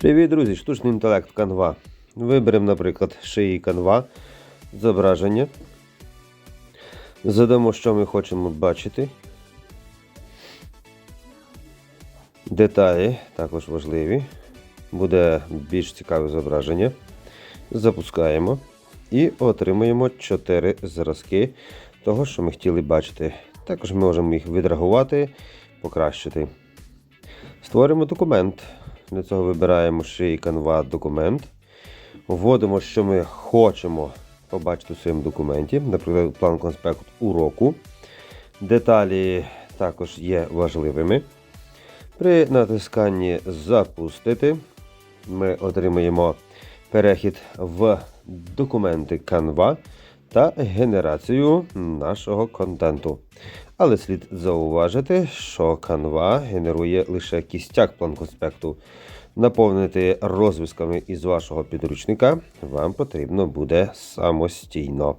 Привіт, друзі! Штучний інтелект Canva. Виберемо, наприклад, шиї Canva, зображення. Задамо, що ми хочемо бачити. Деталі також важливі. Буде більш цікаве зображення. Запускаємо і отримуємо 4 зразки того, що ми хотіли бачити. Також ми можемо їх відреагувати, покращити. Створимо документ. Для цього вибираємо ще Canva документ. Вводимо, що ми хочемо побачити в своєму документі, наприклад, план конспект уроку. Деталі також є важливими. При натисканні Запустити ми отримаємо перехід в документи Canva та генерацію нашого контенту. Але слід зауважити, що Canva генерує лише кістяк план конспекту. Наповнити розв'язками із вашого підручника вам потрібно буде самостійно.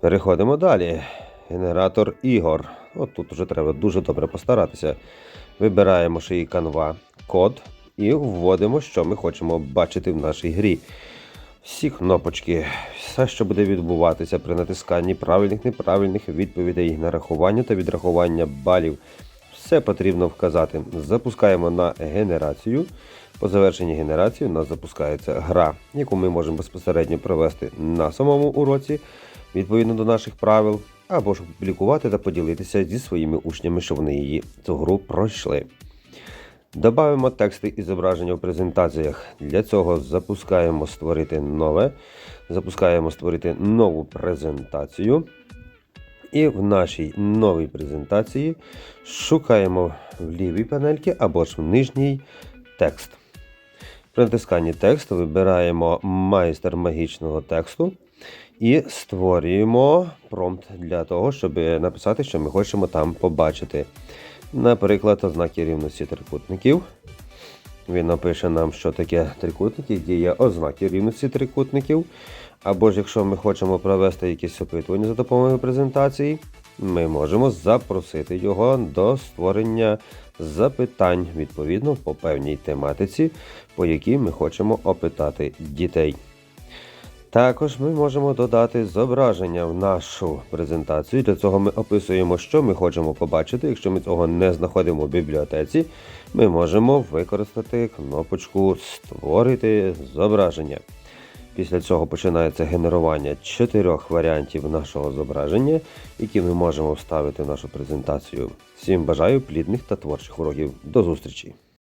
Переходимо далі. Генератор ігор. От тут вже треба дуже добре постаратися. Вибираємо і Canva код і вводимо, що ми хочемо бачити в нашій грі. Всі кнопочки, все, що буде відбуватися при натисканні правильних, неправильних відповідей, нарахування та відрахування балів. Все потрібно вказати. Запускаємо на генерацію. По завершенні генерації у нас запускається гра, яку ми можемо безпосередньо провести на самому уроці відповідно до наших правил, або ж опублікувати та поділитися зі своїми учнями, що вони її цю гру пройшли. Добавимо тексти і зображення в презентаціях. Для цього запускаємо створити нове, запускаємо створити нову презентацію. І в нашій новій презентації шукаємо в лівій панельці або ж в нижній текст. При натисканні тексту вибираємо майстер магічного тексту і створюємо промпт для того, щоб написати, що ми хочемо там побачити. Наприклад, ознаки рівності трикутників. Він напише нам, що таке трикутники, які є ознаки рівності трикутників. Або ж якщо ми хочемо провести якісь опитування за допомогою презентації, ми можемо запросити його до створення запитань відповідно по певній тематиці, по якій ми хочемо опитати дітей. Також ми можемо додати зображення в нашу презентацію. Для цього ми описуємо, що ми хочемо побачити. Якщо ми цього не знаходимо в бібліотеці, ми можемо використати кнопочку Створити зображення. Після цього починається генерування чотирьох варіантів нашого зображення, які ми можемо вставити в нашу презентацію. Всім бажаю плідних та творчих уроків. До зустрічі!